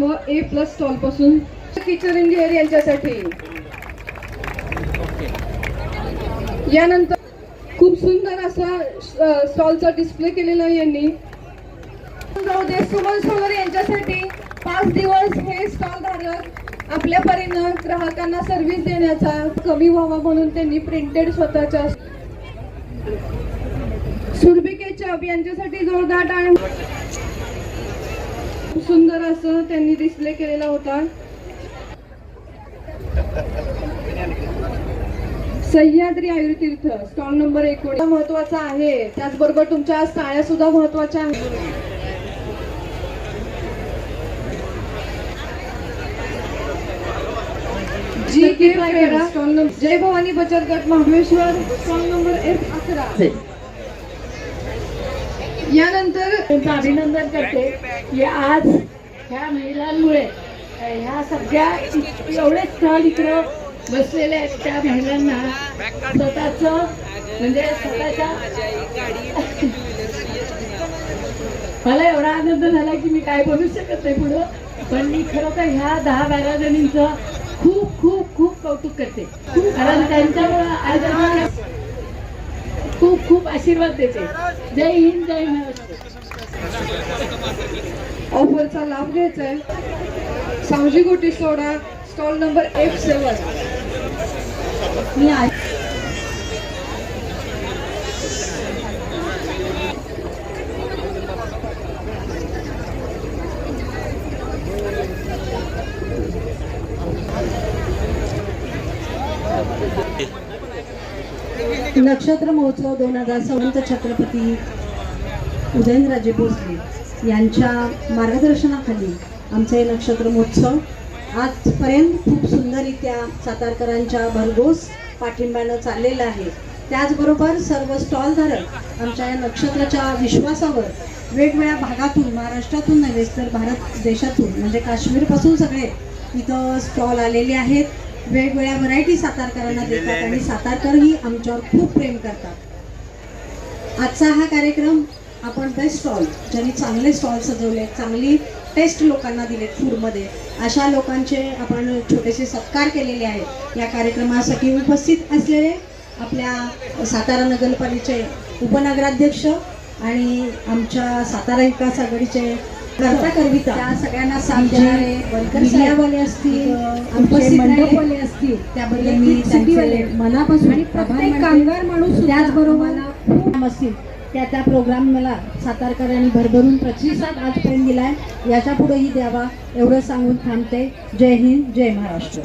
व A plus स्टॉलपासून kitchen engineer यांच्यासाठी. यानंतर खूप सुंदर असा स्टॉलचा डिस्प्ले केलेला आहे यांनी. जाऊ दे सुमन सोलर यांच्यासाठी पाच दिवस हे स्टॉल धारक आपल्या परीनं ग्राहकांना सर्व्हिस देण्याचा कमी व्हावा म्हणून त्यांनी प्रिंटेड स्वतःच्या सुरभिकेच्या यांच्यासाठी जोरदार टाळ सुंदर असं त्यांनी डिस्प्ले केलेला होता. सह्याद्री आयुर्तीर्थ स्टॉल नंबर एकोणीस. महत्त्वाचा आहे. त्याचबरोबर तुमच्या टाळ्या सुद्धा महत्त्वाच्या आहेत. G K stall number Jai Bhavani बचत गट महाबळेश्वर. स्टॉल नंबर एक अकरा. यानंतर त्यांचं अभिनंदन करते. की आज ह्या महिलांमुळे ह्या सगळ्या एवढे स्थळ इकडं बसलेले आहेत त्या महिलांना स्वतःच म्हणजे स्वतःच्या मला एवढा आनंद झाला की मी काय बोलू शकत नाही पुढं पण मी खरं तर ह्या दहा बारा जणींचं खूप खूप खूप कौतुक करते. कारण त्यांच्यामुळं आज आम्हाला खूप आशीर्वाद देते. जय हिंद जय महाराष्ट्र. ऑफरचा लाभ घ्यायचा आहे सावजी गोटी soda stall number F seven. मी आज नक्षत्र महोत्सव दोन हजार संत छत्रपती उदयनराजे भोसले यांच्या मार्गदर्शनाखाली आमचे नक्षत्र महोत्सव आजपर्यंत खूप सुंदररित्या सातारकरांच्या भरघोस पाठिंब्यानं चाललेलं आहे. त्याचबरोबर सर्व स्टॉलधारक आमच्या या नक्षत्राच्या विश्वासावर वेगवेगळ्या भागातून महाराष्ट्रातून नव्हेच तर भारत देशातून म्हणजे काश्मीरपासून सगळे इथं स्टॉल आलेले आहेत. वेगवेगळ्या व्हरायटी सातारकरांना देतात आणि सातारकरही आमच्यावर खूप प्रेम करतात. आजचा हा कार्यक्रम आपण बेस्ट स्टॉल ज्यांनी चांगले स्टॉल सजवले चांगली टेस्ट लोकांना दिलेत फूडमध्ये अशा लोकांचे आपण छोटेसे सत्कार केलेले आहेत. या कार्यक्रमासाठी उपस्थित असलेले आपल्या सातारा नगरपालिकेचे उपनगराध्यक्ष आणि आमच्या सातारा विकास आघाडीचे करता करविता त्या सगळ्यांना साथ देणारे वर्कर साहेबवाले असतील मंडपवाले असतील त्याबद्दल मी त्यांचे मनापासून आणि प्रत्येक कामगार माणूस त्याचबरोबर खूप असतील. त्या त्या प्रोग्राम मला सातारकरांनी भरभरून प्रतिसाद आजपर्यंत दिलाय. याच्या पुढेही द्यावा एवढं सांगून थांबते. जय हिंद जय महाराष्ट्र.